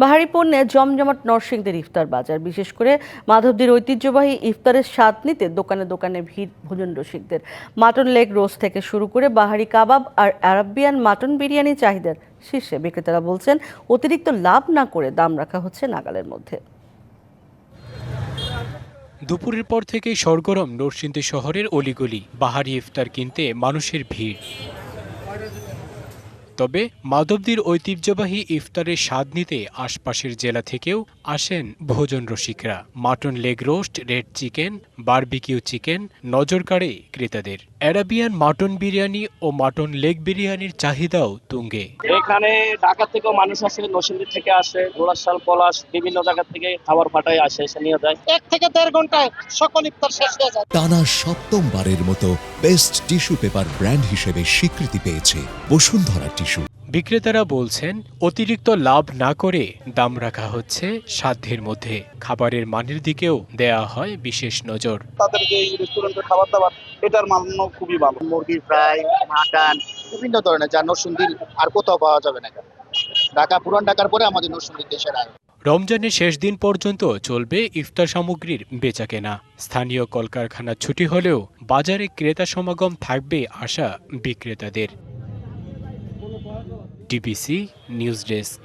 বাহারি পণ্যে জমজমাট নরসিংদের ইফতার বাজার। বিশেষ করে মাধবদীর ঐতিহ্যবাহী ইফতারের স্বাদ নিতে দোকানে দোকানে ভিড় ভোজন রসিকদের। মাটন লেগ রোস্ট থেকে শুরু করে বাহারি কাবাব আর আরাবিয়ান মাটন বিরিয়ানি চাহিদার শীর্ষে বিক্রেতারা বলছেন, অতিরিক্ত লাভ না করে দাম রাখা হচ্ছে নাগালের মধ্যে। দুপুরের পর থেকেই সরগরম নরসিংদী শহরের অলিগলি। বাহারি ইফতার কিনতে মানুষের ভিড়। তবে মাধবদীর ঐতিহ্যবাহী ইফতারের স্বাদ নিতে আশপাশের জেলা থেকেও আসেন ভোজন রসিকরা। Mutton leg roast red chicken barbecue chicken নজর কাড়ে ক্রেতাদের। অ্যারাবিয়ান মাটন বিরিয়ানি ও মাটন লেগ বিরিয়ানির চাহিদাও তুঙ্গে। এখানে ঢাকা থেকেও মানুষ আসে নরসিংদী থেকে আসে গোলাশাল পলাশ বিভিন্ন জায়গা থেকে খাবার পাঠায় আসে এসে নিয়ে যায়। এক থেকে দেড় ঘন্টায় সকল ইফতার শেষ হয়ে যায়। টানা সপ্তমবারের মতো বেস্ট টিস্যু পেপার ব্র্যান্ড হিসেবে স্বীকৃতি পেয়েছে বসুন্ধরা টিস্যু বিক্রেতারা বলছেন অতিরিক্ত লাভ না করে দাম রাখা হচ্ছে সাধ্যের মধ্যে। খাবারের মানের দিকেও দেয়া হয় বিশেষ নজর। তাদের যে রেস্টুরেন্টের খাবার দাবার এটার মান খুবই ভালো। মুরগি ফ্রাই মাটন বিভিন্ন ধরনের যা নরসিংদীর আর কোথাও পাওয়া যাবে না। ঢাকা পুরান ঢাকার পরে আমাদের নরসিংদীর দেশের আয় রমজানের শেষ দিন পর্যন্ত চলবে ইফতার সামগ্রীর বেচাকেনা। স্থানীয় কলকারখানা ছুটি হলেও বাজারে ক্রেতা সমাগম থাকবে আশা বিক্রেতাদের। DBC news desk.